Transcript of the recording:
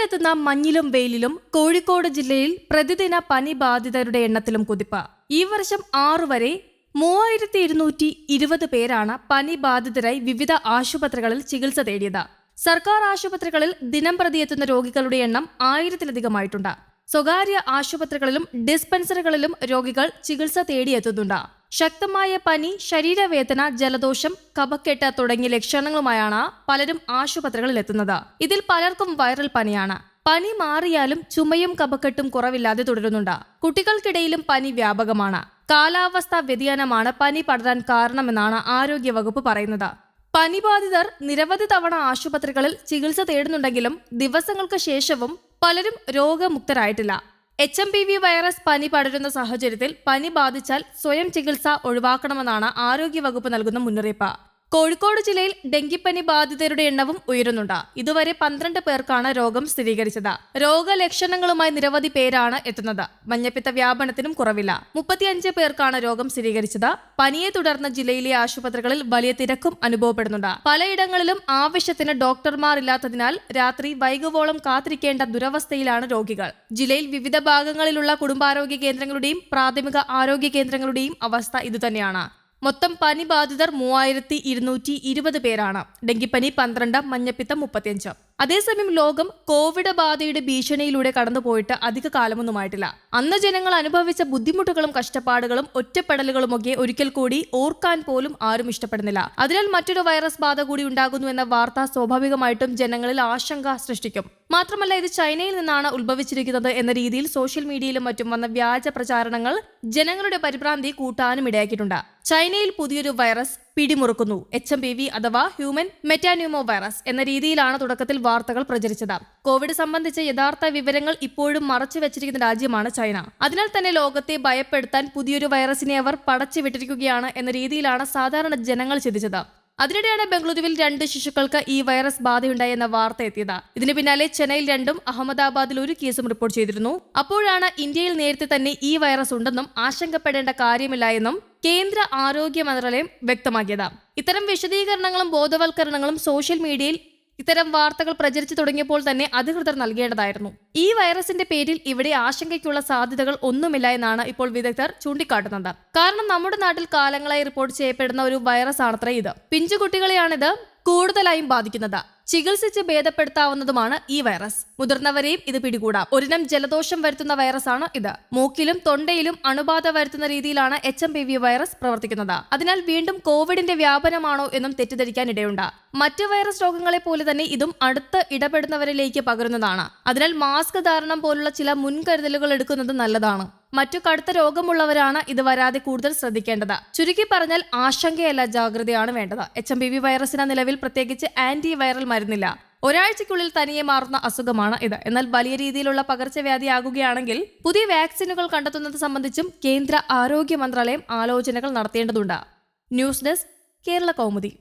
നേരിട്ടെത്തുന്ന മഞ്ഞിലും വെയിലിലും കോഴിക്കോട് ജില്ലയിൽ പ്രതിദിന പനി ബാധിതരുടെ എണ്ണത്തിലും കുതിപ്പ്. ഈ വർഷം ആറു വരെ മൂവായിരത്തി ഇരുന്നൂറ്റി ഇരുപത് പേരാണ് പനി ബാധിതരായി വിവിധ ആശുപത്രികളിൽ ചികിത്സ തേടിയത്. സർക്കാർ ആശുപത്രികളിൽ ദിനം പ്രതി എത്തുന്ന രോഗികളുടെ എണ്ണം ആയിരത്തിലധികമായിട്ടുണ്ട്. സ്വകാര്യ ആശുപത്രികളിലും ഡിസ്പെൻസറികളിലും രോഗികൾ ചികിത്സ തേടിയെത്തുന്നുണ്ട് ശക്തമായ പനി ശരീരവേദന ജലദോഷം കഫക്കെട്ട് തുടങ്ങിയ ലക്ഷണങ്ങളുമായാണ് പലരും ആശുപത്രികളിൽ എത്തുന്നത്. ഇതിൽ പലർക്കും വൈറൽ പനിയാണ്. പനി മാറിയാലും ചുമയും കഫക്കെട്ടും കുറവില്ലാതെ തുടരുന്നുണ്ട്. കുട്ടികൾക്കിടയിലും പനി വ്യാപകമാണ്. കാലാവസ്ഥാ വ്യതിയാനമാണ് പനി പടരാൻ കാരണമെന്നാണ് ആരോഗ്യവകുപ്പ് പറയുന്നത്. പനിബാധിതർ നിരവധി തവണ ആശുപത്രികളിൽ ചികിത്സ തേടുന്നുണ്ടെങ്കിലും ദിവസങ്ങൾക്ക് ശേഷവും പലരും രോഗമുക്തരായിട്ടില്ല. H M P V virus പനി പടരുന്ന സാഹചര്യത്തിൽ പനി ബാധിച്ചാൽ സ്വയം ചികിത്സ ഒഴിവാക്കണമെന്നാണ് ആരോഗ്യവകുപ്പ് നൽകുന്ന മുന്നറിയിപ്പ്. കോഴിക്കോട് ജില്ലയിൽ ഡെങ്കിപ്പനി ബാധിതരുടെ എണ്ണവും ഉയരുന്നുണ്ട്. ഇതുവരെ പന്ത്രണ്ട് പേർക്കാണ് രോഗം സ്ഥിരീകരിച്ചത്. രോഗലക്ഷണങ്ങളുമായി നിരവധി പേരാണ് എത്തുന്നത്. മഞ്ഞപ്പിത്ത വ്യാപനത്തിനും കുറവില്ല. മുപ്പത്തിയഞ്ച് പേർക്കാണ് രോഗം സ്ഥിരീകരിച്ചത്. പനിയെ തുടർന്ന് ജില്ലയിലെ ആശുപത്രികളിൽ വലിയ തിരക്കും അനുഭവപ്പെടുന്നുണ്ട്. പലയിടങ്ങളിലും ആവശ്യത്തിന് ഡോക്ടർമാർ ഇല്ലാത്തതിനാൽ രാത്രി വൈകുവോളം കാത്തിരിക്കേണ്ട ദുരവസ്ഥയിലാണ് രോഗികൾ. ജില്ലയിൽ വിവിധ ഭാഗങ്ങളിലുള്ള കുടുംബാരോഗ്യ കേന്ദ്രങ്ങളുടെയും പ്രാഥമിക ആരോഗ്യ കേന്ദ്രങ്ങളുടെയും അവസ്ഥ ഇതുതന്നെയാണ്. മൊത്തം പനി ബാധിതർ മൂവായിരത്തി ഇരുന്നൂറ്റി ഇരുപത് പേരാണ്. ഡെങ്കിപ്പനി പന്ത്രണ്ട് മഞ്ഞപ്പിത്തം മുപ്പത്തിയഞ്ച്. അതേസമയം ലോകം കോവിഡ് ബാധയുടെ ഭീഷണിയിലൂടെ കടന്നുപോയിട്ട് അധിക കാലമൊന്നുമായിട്ടില്ല. അന്ന് ജനങ്ങൾ അനുഭവിച്ച ബുദ്ധിമുട്ടുകളും കഷ്ടപ്പാടുകളും ഒറ്റപ്പെടലുകളുമൊക്കെ ഒരിക്കൽ കൂടി ഓർക്കാൻ പോലും ആരും ഇഷ്ടപ്പെടുന്നില്ല. അതിനാൽ മറ്റൊരു വൈറസ് ബാധ കൂടി ഉണ്ടാകുന്നു എന്ന വാർത്ത സ്വാഭാവികമായിട്ടും ജനങ്ങളിൽ ആശങ്ക സൃഷ്ടിക്കും. മാത്രമല്ല ഇത് ചൈനയിൽ നിന്നാണ് ഉത്ഭവിച്ചിരിക്കുന്നത് എന്ന രീതിയിൽ സോഷ്യൽ മീഡിയയിലും മറ്റും വന്ന വ്യാജ പ്രചാരണങ്ങൾ ജനങ്ങളുടെ പരിഭ്രാന്തി കൂട്ടാനും ഇടയാക്കിയിട്ടുണ്ട്. ചൈനയിൽ പുതിയൊരു വൈറസ് പിടിമുറുക്കുന്നു. എച്ച് എം പി വി അഥവാ ഹ്യൂമൻ മെറ്റാന്യൂമോ വൈറസ് എന്ന രീതിയിലാണ് തുടക്കത്തിൽ വാർത്തകൾ പ്രചരിച്ചത്. കോവിഡ് സംബന്ധിച്ച യഥാർത്ഥ വിവരങ്ങൾ ഇപ്പോഴും മറച്ചു വെച്ചിരിക്കുന്ന രാജ്യമാണ് ചൈന. അതിനാൽ തന്നെ ലോകത്തെ ഭയപ്പെടുത്താൻ പുതിയൊരു വൈറസിനെ അവർ പടച്ചു വിട്ടിരിക്കുകയാണ് എന്ന രീതിയിലാണ് സാധാരണ ജനങ്ങൾ ചിന്തിച്ചത്. അതിനിടെയാണ് ബംഗളൂരുവിൽ രണ്ട് ശിശുക്കൾക്ക് ഈ വൈറസ് ബാധയുണ്ടായെന്ന വാർത്ത എത്തിയത്. ഇതിന് പിന്നാലെ ചെന്നൈയിൽ രണ്ടും അഹമ്മദാബാദിൽ ഒരു കേസും റിപ്പോർട്ട് ചെയ്തിരുന്നു. അപ്പോഴാണ് ഇന്ത്യയിൽ നേരത്തെ തന്നെ ഈ വൈറസ് ഉണ്ടെന്നും ആശങ്കപ്പെടേണ്ട കാര്യമില്ല എന്നും കേന്ദ്ര ആരോഗ്യ മന്ത്രാലയം വ്യക്തമാക്കിയത്. ഇത്തരം വിശദീകരണങ്ങളും ബോധവൽക്കരണങ്ങളും സോഷ്യൽ മീഡിയയിൽ ഇത്തരം വാർത്തകൾ പ്രചരിച്ചു തുടങ്ങിയപ്പോൾ തന്നെ അധികൃതർ നൽകേണ്ടതായിരുന്നു. ഈ വൈറസിന്റെ പേരിൽ ഇവിടെ ആശങ്കയ്ക്കുള്ള സാധ്യതകൾ ഒന്നുമില്ല എന്നാണ് ഇപ്പോൾ വിദഗ്ധർ ചൂണ്ടിക്കാട്ടുന്നത്. കാരണം നമ്മുടെ നാട്ടിൽ കാലങ്ങളായി റിപ്പോർട്ട് ചെയ്യപ്പെടുന്ന ഒരു വൈറസ് ആണത്രേ ഇത്. പിഞ്ചുകുട്ടികളെയാണിത് കൂടുതലായും ബാധിക്കുന്നത്. ചികിത്സിച്ച് ഭേദപ്പെടുത്താവുന്നതുമാണ് ഈ വൈറസ്. മുതിർന്നവരെയും ഇത് പിടികൂടാം. ഒരിനം ജലദോഷം വരുത്തുന്ന വൈറസാണ് ഇത്. മൂക്കിലും തൊണ്ടയിലും അണുബാധ വരുത്തുന്ന രീതിയിലാണ് H M P V virus പ്രവർത്തിക്കുന്നത്. അതിനാൽ വീണ്ടും കോവിഡിന്റെ വ്യാപനമാണോ എന്നും തെറ്റിദ്ധരിക്കാൻ ഇടയുണ്ട് മറ്റ് വൈറസ് രോഗങ്ങളെ പോലെ തന്നെ ഇതും അടുത്ത് ഇടപെടുന്നവരിലേക്ക് പകരുന്നതാണ്. അതിനാൽ മാസ്ക് ധാരണം പോലുള്ള ചില മുൻകരുതലുകൾ എടുക്കുന്നത് നല്ലതാണ്. മറ്റു കടുത്ത രോഗമുള്ളവരാണ് ഇത് വരാതെ കൂടുതൽ ശ്രദ്ധിക്കേണ്ടത്. ചുരുക്കി പറഞ്ഞാൽ ആശങ്കയല്ല ജാഗ്രതയാണ് വേണ്ടത്. എച്ച് എം വൈറസിന് നിലവിൽ പ്രത്യേകിച്ച് ആന്റി വൈറൽ മരുന്നില്ല. ഒരാഴ്ചയ്ക്കുള്ളിൽ തനിയെ മാറുന്ന അസുഖമാണ് ഇത്. എന്നാൽ വലിയ രീതിയിലുള്ള പകർച്ചവ്യാധിയാകുകയാണെങ്കിൽ പുതിയ വാക്സിനുകൾ കണ്ടെത്തുന്നത് സംബന്ധിച്ചും കേന്ദ്ര ആരോഗ്യ മന്ത്രാലയം ആലോചനകൾ നടത്തേണ്ടതുണ്ട്. News desk Kerala Kaumudi.